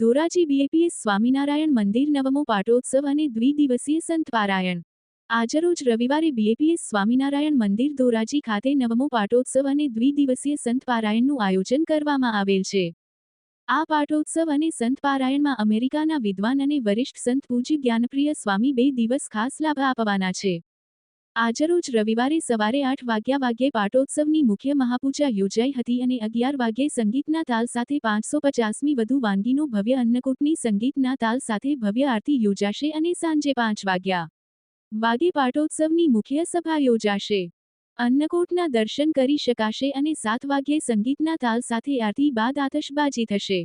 Dhoraji BAPS Swaminarayan મંદિર નવમો પાટોત્સવ અને દ્વિદિવસીય સંત પારાયણ. આજરોજ રવિવારે બીએપીએસ સ્વામિનારાયણ મંદિર ધોરાજી ખાતે નવમો પાટોત્સવ અને દ્વિદિવસીય સંત પારાયણનું આયોજન કરવામાં આવેલ છે. આ પાટોત્સવ અને સંત પારાયણમાં અમેરિકાના વિદ્વાન અને વરિષ્ઠ સંત પૂજ્ય જ્ઞાનપ્રિય સ્વામી બે દિવસ ખાસ લાભ આપવાના છે. આજરોજ રવિવારે સવારે આઠ વાગ્યા વાગ્યે પાટોત્સવની મુખ્ય મહાપૂજા યોજાઈ હતી અને અગિયાર વાગ્યે સંગીતના તાલ સાથે પાંચસો પચાસમી વધુ વાનગીનો ભવ્ય અન્નકૂટની સંગીતના તાલ સાથે ભવ્ય આરતી યોજાશે અને સાંજે પાંચ વાગ્યા વાગે પાટોત્સવની મુખ્ય સભા યોજાશે. અન્નકૂટના દર્શન કરી શકાશે અને સાત વાગ્યે સંગીતના તાલ સાથે આરતી બાદ આતશબાજી થશે.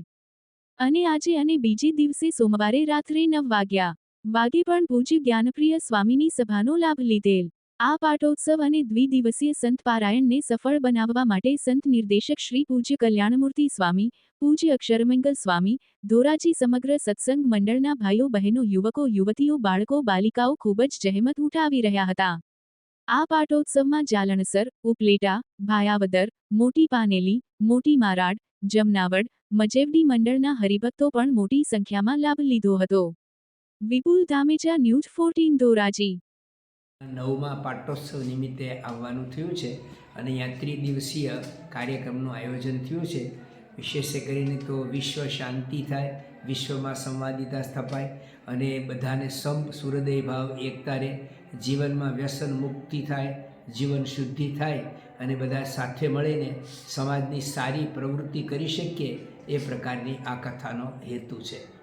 અને આજે અને બીજે દિવસે સોમવારે રાત્રે નવ વાગ્યા વાગે પણ પૂજ્ય જ્ઞાનપ્રિય સ્વામીની સભાનો લાભ લીધેલ. આ પાટોત્સવ અને દ્વિદિવસીય સંત પારાયણને સફળ બનાવવા માટે સંત નિર્દેશક શ્રી પૂજ્ય કલ્યાણમૂર્તિ સ્વામી, પૂજ્ય અક્ષરમંગલ સ્વામી, ધોરાજી સમગ્ર સત્સંગ મંડળના ભાઈઓ, બહેનો, યુવકો, યુવતીઓ, બાળકો, બાલિકાઓ ખૂબ જ જહેમત ઉઠાવી રહ્યા હતા. આ પાટોત્સવમાં જાલણસર, ઉપલેટા, ભાયાવદર, મોટી પાનેલી, મોટી મારાડ, જમનાવડ, મજેવડી મંડળના હરિભક્તો પણ મોટી સંખ્યામાં લાભ લીધો હતો. વિપુલ ધામેચા ન્યૂઝ ફોર્ટીન ધોરાજી નવમા પાટોત્સવ નિમિત્તે આવવાનું થયું છે અને અહીંયા ત્રિદિવસીય કાર્યક્રમનું આયોજન થયું છે. વિશેષ કરીને તો વિશ્વ શાંતિ થાય, વિશ્વમાં સંવાદિતા સ્થપાય અને બધાને સમ સુરદય ભાવ એકતા રહે. જીવનમાં વ્યસન મુક્તિ થાય, જીવન શુદ્ધિ થાય અને બધા સાથે મળીને સમાજની સારી પ્રવૃત્તિ કરી શકીએ એ પ્રકારની આ કથાનો હેતુ છે.